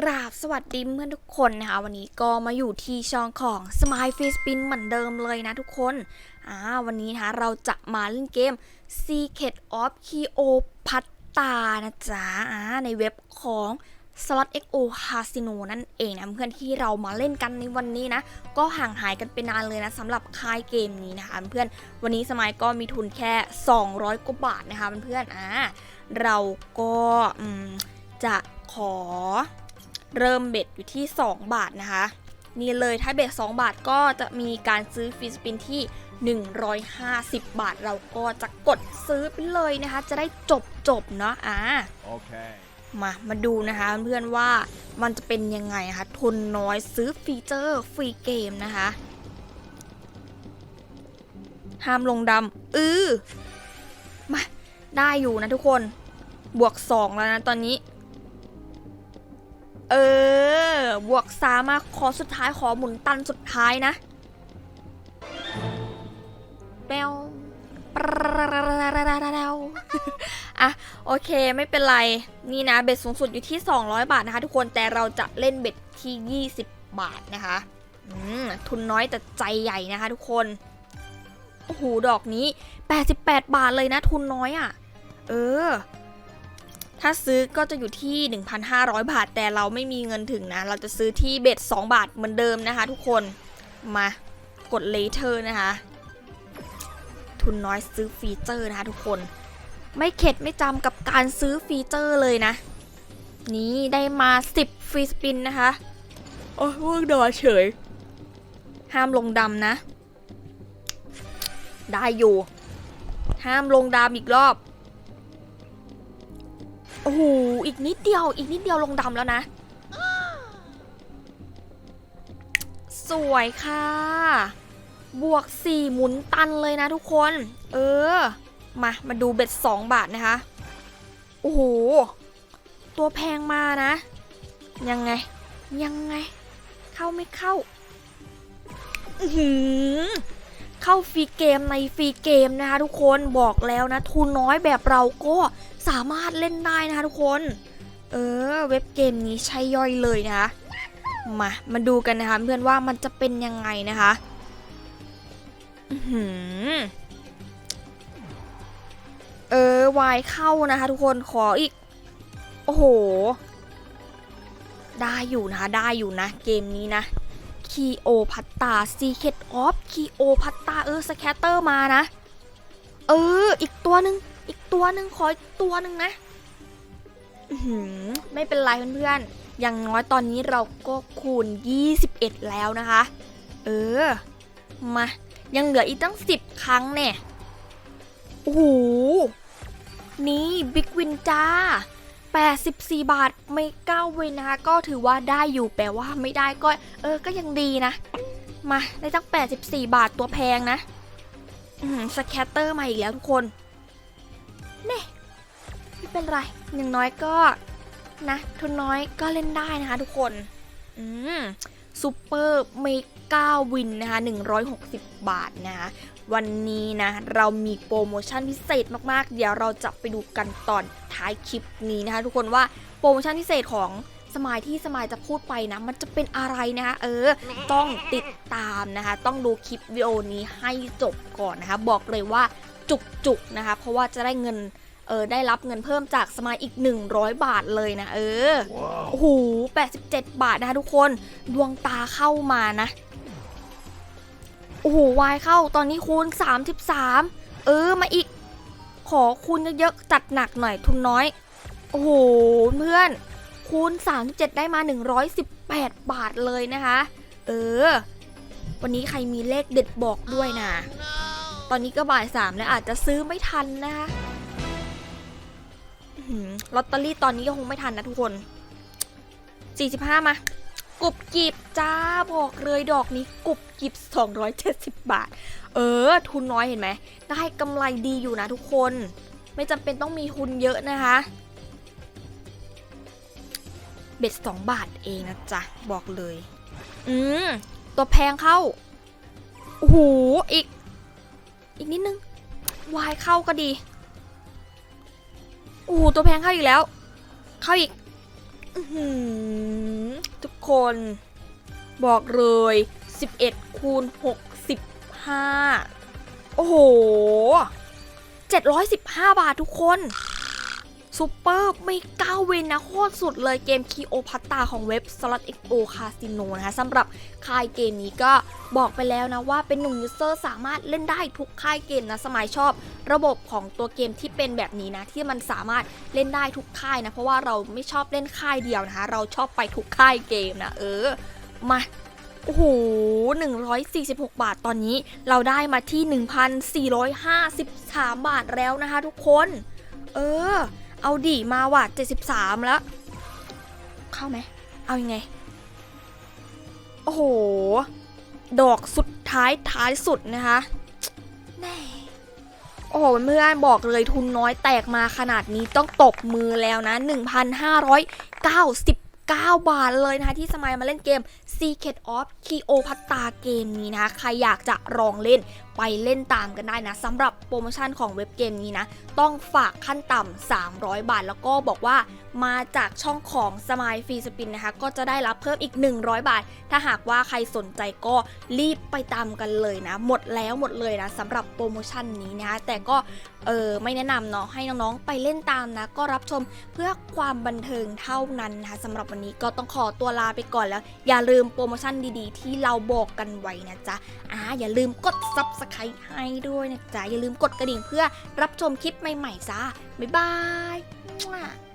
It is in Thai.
กราบสวัสดีเพื่อนทุกคนนะคะ วันนี้ก็มาอยู่ที่ช่องของ Smile Face Spin เหมือนเดิมเลยนะทุกคนอ่าวันนี้นะคะเราจะมาเล่นเกม Secret of Cleopatra นะจ๊ะอ่าในเว็บของ Slot XO Casino นั่นเองนะเพื่อนที่เรามาเล่นกันในวันนี้นะ ก็ห่างหายกันไปนานเลยนะสำหรับค่ายเกมนี้นะคะเพื่อนวันนี้สมายก็มีทุนแค่ 200กว่าบาทนะคะเพื่อนอ่าเราก็จะขอ เริ่มเบ็ดอยู่ที่ 2 บาทนะคะ นี่เลยถ้าเบ็ด2 บาทก็จะมีการซื้อฟรีสปินที่ 150 บาทเราก็จะกดซื้อไปเลยนะคะ จะได้จบจบๆเนาะอ่า Okay. มามาดูนะคะเพื่อนๆว่ามันจะเป็นยังไงนะคะทุนน้อยซื้อฟีเจอร์ฟรีเกมนะคะ ห้ามลงดำอือมาได้อยู่นะทุกคนบวก 2 แล้วนะตอนนี้ เออ บวกสามมาขอสุดท้ายขอหมุนตันสุดท้ายนะแปวปวอะโอเคไม่เป็นไร นี่นะเบ็ดสูงสุดอยู่ที่ 200 บาทนะคะทุกคนแต่เราจะเล่นเบ็ดที่ 20 บาทนะคะทุนน้อยแต่ใจใหญ่นะคะทุกคน โอ้โห ดอกนี้ 88 บาทเลยนะทุนน้อยอะ่ะ เออ ถ้าซื้อก็จะอยู่ที่ 1,500 บาท แต่เราไม่มีเงินถึงนะ เราจะซื้อที่เบ็ด 2 บาทเหมือนเดิมนะคะทุกคน มากดเลเทอร์นะคะ ทุนน้อยซื้อฟีเจอร์นะคะทุกคน ไม่เข็ดไม่จำกับการซื้อฟีเจอร์เลยนะ นี่ได้มา 10 ฟรีสปินนะคะ โอ้ยพวกดอเฉย ห้ามลงดำนะ ได้อยู่ ห้ามลงดำอีกรอบโอ้โห อีกนิดเดียว อีกนิดเดียวลงดำแล้วนะ สวยค่ะ บวก 4 หมุนตันเลยนะทุกคน เออ มา มาดูเบ็ด 2 บาทนะคะ โอ้โห ตัวแพงมานะ ยังไง ยังไง เข้าไม่เข้า อือหือ เข้าฟรีเกมในฟรีเกมนะคะทุกคนบอกแล้วนะ ทุนน้อยแบบเราก็สามารถเล่นได้นะคะทุกคน เออเว็บเกมนี้ใช่ย่อยเลยนะคะมามาดูกันนะคะเพื่อนว่ามันจะเป็นยังไงนะคะเออวายเข้านะคะ ทุกคนขออีก โอ้โห ได้อยู่นะคะได้อยู่นะ เกมนี้นะ คีโอพัตตาซีเคดออฟคีโอพัตตาเออสแคตเตอร์มานะ เออ อีกตัวหนึ่งอีกตัวหนึ่งขออีกตัวหนึ่งนะไม่เป็นไรเพื่อนๆ อย่างน้อยตอนนี้เราก็คูณ 21 แล้วนะคะ เออ มา ยังเหลืออีกตั้ง 10 ครั้งเนี่ย โอ้โห นี่บิ๊กวินจ้า 84 บาทไม่ก้าวินนะคะ ก็ถือว่าได้อยู่แปลว่าไม่ได้ก็ เออก็ยังดีนะ มา ได้ตั้ง84 บาทตัวแพงนะอืมสแคตเตอร์มาอีกแล้วทุกคนเน่ไม่เป็นไรอย่างน้อยก็นะทุนน้อยก็เล่นได้นะคะทุกคน อืมซูเปอร์เมกาวินนะคะ 160 บาทนะคะ วันนี้นะ เรามีโปรโมชั่นพิเศษมากๆ เดี๋ยวเราจะไปดูกันตอนท้ายคลิปนี้นะคะ ทุกคนว่าโปรโมชั่นพิเศษของสมายที่สมายจะพูดไปนะ มันจะเป็นอะไรนะคะเออ ต้องติดตามนะคะ ต้องดูคลิปวิดีโอนี้ให้จบก่อนนะคะ บอกเลยว่าจุกๆนะคะ เพราะว่าจะได้เงินเออได้รับเงินเพิ่มจากสมายอีก 100 บาทเลยนะ เออ Wow. โอ้โห87 บาทนะคะทุกคน ดวงตาเข้ามานะ โอ้โหวายเข้าตอนนี้คูณ 33 เออมาอีก ขอคูณเยอะๆจัดหนักหน่อยทุนน้อย โอ้โหเพื่อนคูณ 37 ได้มา 118 บาทเลยนะคะ เออ วันนี้ใครมีเลขเด็ดบอกด้วยนะ ตอนนี้ก็บ่ายสามแล้วอาจจะซื้อไม่ทันนะคะลอตเตอรี่ตอนนี้ก็คงไม่ทันนะทุกคน 45 มา กรุบกิบจ้าบอกเลยดอกนี้กรุบกิบ 270 บาท เออ ทุนน้อยเห็นไหมได้กำไรดีอยู่นะทุกคน ไม่จำเป็นต้องมีทุนเยอะนะคะ เบ็ด 2 บาทเองนะจ๊ะ บอกเลย อืม ตัวแพงเข้าโอ้โหอีก อีกนิดนึงวายเข้าก็ดีโอ้ตัวแพงเข้าอีกแล้ว เข้าอีก อื้อ คนบอกเลย 11 คูณ 65 โอ้โห 715 บาททุกคน ซูเปอร์ไม่ก้าวเวนนะโคตรสุดเลยเกมคีโอพัตตาของเว็บ Slot XO Casino นะคะสำหรับค่ายเกมนี้ก็บอกไปแล้วนะว่าเป็นหนุ่มยูเซอร์สามารถเล่นได้ทุกค่ายเกมนะสมัยชอบระบบของตัวเกมที่เป็นแบบนี้นะ ที่มันสามารถเล่นได้ทุกค่ายนะ เพราะว่าเราไม่ชอบเล่นค่ายเดียวนะคะเราชอบไปทุกค่ายเกมนะเออมาโอ้โห 146 บาทตอนนี้เราได้มาที่ 1,453 บาทแล้วนะคะทุกคน เออ เอาดิมาว่ะ73 แล้ว เข้าไหม เอายังไง โอ้โห ดอกสุดท้ายท้ายสุดนะคะแน่โอ้โหเพื่อนบอกเลยทุนน้อยแตกมาขนาดนี้ต้องตบมือแล้วนะ 1,599 บาทเลยนะคะที่สมัยมาเล่นเกม Secret of Cleopatra เกมนี้นะคะ ใครอยากจะลองเล่น ไปเล่นตามกันได้นะสำหรับโปรโมชั่นของเว็บเกมนี้นะ ต้องฝากขั้นต่ำ300 บาท แล้วก็บอกว่ามาจากช่องของสมายฟรีสปินนะคะ ก็จะได้รับเพิ่มอีก 100 บาท ถ้าหากว่าใครสนใจก็รีบไปตามกันเลยนะ หมดแล้วหมดเลยนะสำหรับโปรโมชั่นนี้นะคะแต่ก็เออไม่แนะนำเนาะให้น้องๆไปเล่นตามนะ ก็รับชมเพื่อความบันเทิงเท่านั้นนะคะสำหรับวันนี้ก็ต้องขอตัวลาไปก่อนแล้ว อย่าลืมโปรโมชั่นดีๆ ที่เราบอกกันไว้นะจ๊ะอ่าอย่าลืมกด subscribe ให้ด้วยนะจ๊ะอย่าลืมกดกระดิ่งเพื่อรับชมคลิปใหม่ๆจ้าบ๊ายบาย